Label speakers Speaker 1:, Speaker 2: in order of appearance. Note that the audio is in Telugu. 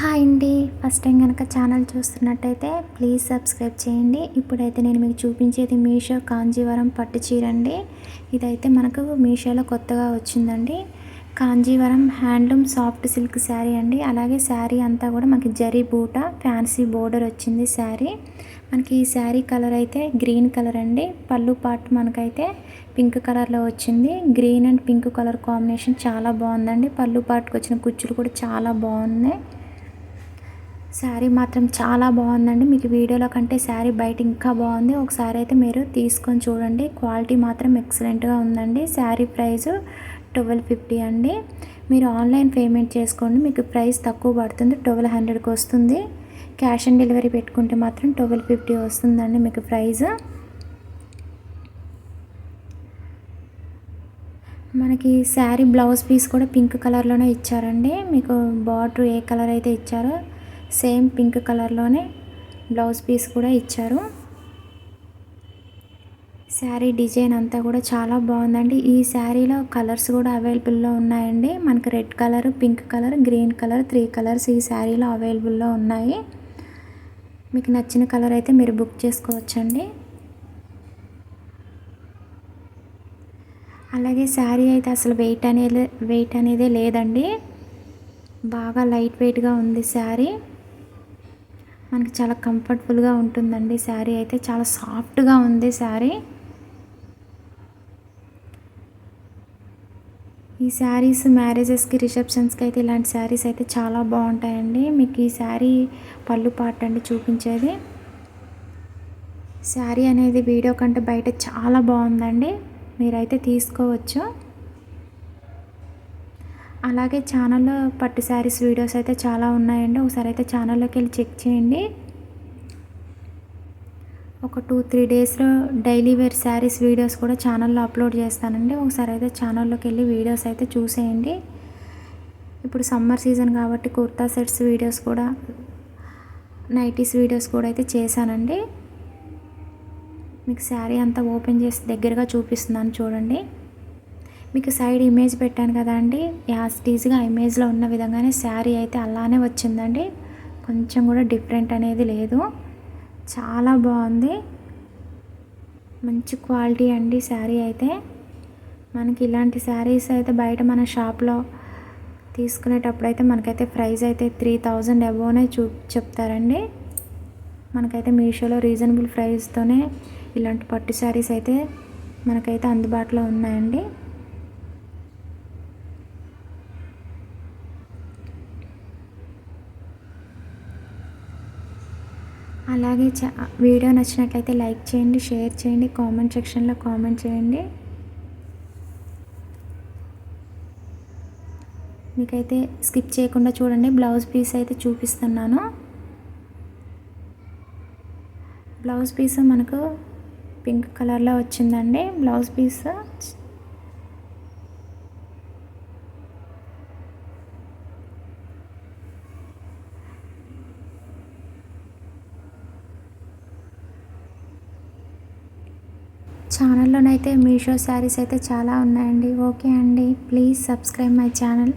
Speaker 1: హాయ్ అండి. ఫస్ట్ టైం కనుక ఛానల్ చూస్తున్నట్టయితే ప్లీజ్ సబ్స్క్రైబ్ చేయండి. ఇప్పుడైతే నేను మీకు చూపించేది మీషో కాంజీవరం పట్టు చీర అండి ఇదైతే మనకు మీషోలో కొత్తగా వచ్చిందండి. Kanjeevaram handloom soft silk sari అండి. అలాగే శారీ అంతా కూడా మనకి జరీ బూట ఫ్యాన్సీ బోర్డర్ వచ్చింది శారీ. మనకి ఈ శారీ కలర్ అయితే గ్రీన్ కలర్ అండి. పళ్ళు పార్ట్ మనకైతే పింక్ కలర్లో వచ్చింది. Green and pink colour combination చాలా బాగుందండి. పళ్ళు పార్ట్కి వచ్చిన కుచ్చులు కూడా చాలా బాగున్నాయి. శారీ మాత్రం చాలా బాగుందండి. మీకు వీడియోలో కంటే శారీ బయట ఇంకా బాగుంది. ఒకసారి అయితే మీరు తీసుకొని చూడండి. క్వాలిటీ మాత్రం ఎక్సలెంట్గా ఉందండి. శారీ ప్రైస్ ట్వెల్వ్ ఫిఫ్టీ అండి. మీరు ఆన్లైన్ పేమెంట్ చేసుకోండి. మీకు ప్రైస్ తక్కువ పడుతుంది. ట్వెల్వ్ హండ్రెడ్కి వస్తుంది. క్యాష్ ఆన్ డెలివరీ పెట్టుకుంటే మాత్రం ట్వెల్వ్ ఫిఫ్టీ వస్తుందండి మీకు ప్రైస్. మనకి శారీ బ్లౌజ్ పీస్ కూడా పింక్ కలర్లోనే ఇచ్చారండి. మీకు బార్డర్ ఏ కలర్ అయితే ఇచ్చారో సేమ్ పింక్ కలర్లోనే బ్లౌజ్ పీస్ కూడా ఇచ్చారు. శారీ డిజైన్ అంతా కూడా చాలా బాగుందండి. ఈ శారీలో కలర్స్ కూడా అవైలబుల్లో ఉన్నాయండి. మనకు red colour pink colour green colour three colours ఈ శారీలో అవైలబుల్లో ఉన్నాయి. మీకు నచ్చిన కలర్ అయితే మీరు బుక్ చేసుకోవచ్చండి. అలాగే శారీ అయితే అసలు వెయిట్ అనేది వెయిట్ అనేది లేదండి. బాగా లైట్ వెయిట్గా ఉంది శారీ. మనకి చాలా కంఫర్టబుల్గా ఉంటుందండి శారీ అయితే. చాలా సాఫ్ట్గా ఉంది శారీ. ఈ శారీస్ మ్యారేజెస్కి రిసెప్షన్స్కి అయితే ఇలాంటి శారీస్ అయితే చాలా బాగుంటాయండి. మీకు ఈ శారీ పళ్ళు పాట అండి చూపించేది. శారీ అనేది వీడియో కంటే బయట చాలా బాగుందండి. మీరైతే తీసుకోవచ్చు. అలాగే ఛానల్లో పట్టు శారీస్ వీడియోస్ అయితే చాలా ఉన్నాయండి. ఒకసారి అయితే ఛానల్లోకి వెళ్ళి చెక్ చేయండి. ఒక టూ త్రీ డేస్లో డైలీ వేర్ శారీస్ వీడియోస్ కూడా ఛానల్లో అప్లోడ్ చేస్తానండి. ఒకసారి అయితే ఛానల్లోకి వెళ్ళి వీడియోస్ అయితే చూసేయండి. ఇప్పుడు సమ్మర్ సీజన్ కాబట్టి కుర్తా సెట్స్ వీడియోస్ కూడా నైటీస్ వీడియోస్ కూడా అయితే చేశానండి. మీకు శారీ అంతా ఓపెన్ చేసి దగ్గరగా చూపిస్తున్నాను చూడండి. మీకు సైడ్ ఇమేజ్ పెట్టాను కదా అండి. యాస్టీజ్గా ఇమేజ్లో ఉన్న విధంగానే శారీ అయితే అలానే వచ్చిందండి. కొంచెం కూడా డిఫరెంట్ అనేది లేదు. చాలా బాగుంది. మంచి క్వాలిటీ అండి శారీ అయితే. మనకి ఇలాంటి శారీస్ అయితే బయట మన షాప్లో తీసుకునేటప్పుడు అయితే మనకైతే ప్రైస్ అయితే త్రీ థౌజండ్ అబోనే చూ చెప్తారండి. మనకైతే మీషోలో రీజనబుల్ ప్రైస్తోనే ఇలాంటి పట్టు శారీస్ అయితే మనకైతే అందుబాటులో ఉన్నాయండి. అలాగే చ వీడియో నచ్చినట్లయితే లైక్ చేయండి షేర్ చేయండి కామెంట్ సెక్షన్లో కామెంట్ చేయండి. మీకైతే స్కిప్ చేయకుండా చూడండి బ్లౌజ్ పీస్ అయితే చూపిస్తున్నాను. బ్లౌజ్ పీస్ మనకు పింక్ కలర్లో వచ్చిందండి. బ్లౌజ్ పీస్ ఛానల్లోనైతే మీషో శారీస్ అయితే చాలా ఉన్నాయండి. ఓకే అండి. Please subscribe my channel.